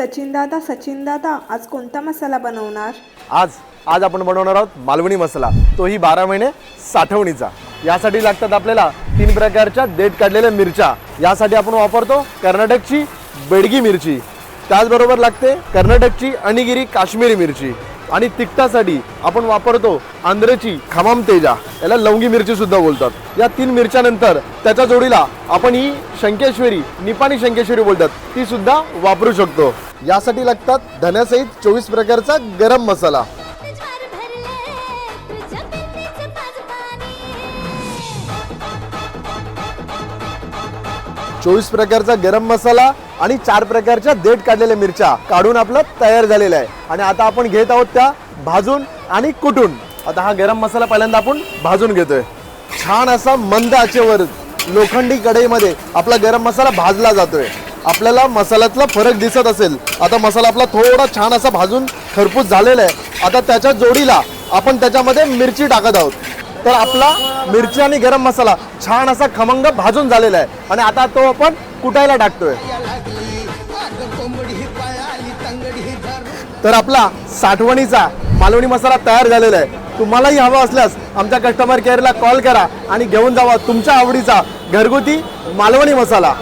सचिन दादा सचिन दादा आज कोणता मसाला बनवणार? आज आज आपण बनवणार आहोत मालवणी मसाला. तोही बारा महिने साठवणीचा. यासाठी लागतात आपल्याला तीन प्रकारच्या देठ काढलेल्या मिरच्या. यासाठी आपण वापरतो कर्नाटकची बेडगी मिरची. त्याचबरोबर लागते कर्नाटकची अनिगिरी काश्मीरी मिरची. आणि तिखटासाठी आपण वापरतो आंध्रची खमाम तेजा. याला लवंगी मिरची सुद्धा बोलतात. या तीन मिरच्यानंतर त्याच्या जोडीला आपण ही शंकेश्वरी निपाणी शंकेश्वरी बोलतात. ती सुद्धा वापरू शकतो. यासाठी लागतात धन्यासहित चोवीस प्रकारचा गरम मसाला. चोवीस प्रकारचा गरम मसाला आणि चार प्रकारच्या देठ काढलेल्या मिरच्या काढून आपलं तयार झालेलं आहे. आणि आता आपण घेत आहोत त्या भाजून आणि कुटून. आता हा गरम मसाला पहिल्यांदा आपण भाजून घेतोय. छान असा मंद आचेवर लोखंडी कढईमध्ये आपला गरम मसाला भाजला जातोय. आपल्याला मसाल्यातला फरक दिसत असेल. आता मसाला आपला थोडा छान असा भाजून खरपूस झालेला आहे. आता त्याच्या जोडीला आपण त्याच्यामध्ये मिरची टाकत आहोत. तर आपला मिरची आणि गरम मसाला छान असा खमंग भाजून झालेला आहे. आणि आता तो आपण कुटायला टाकतोय. तर आपला साठवणीचा मालवणी मसाला तयार झालेला आहे. तुम्हालाही हवा असल्यास आमच्या कस्टमर केअरला कॉल करा आणि घेऊन जावा तुमच्या आवडीचा घरगुती मालवणी मसाला.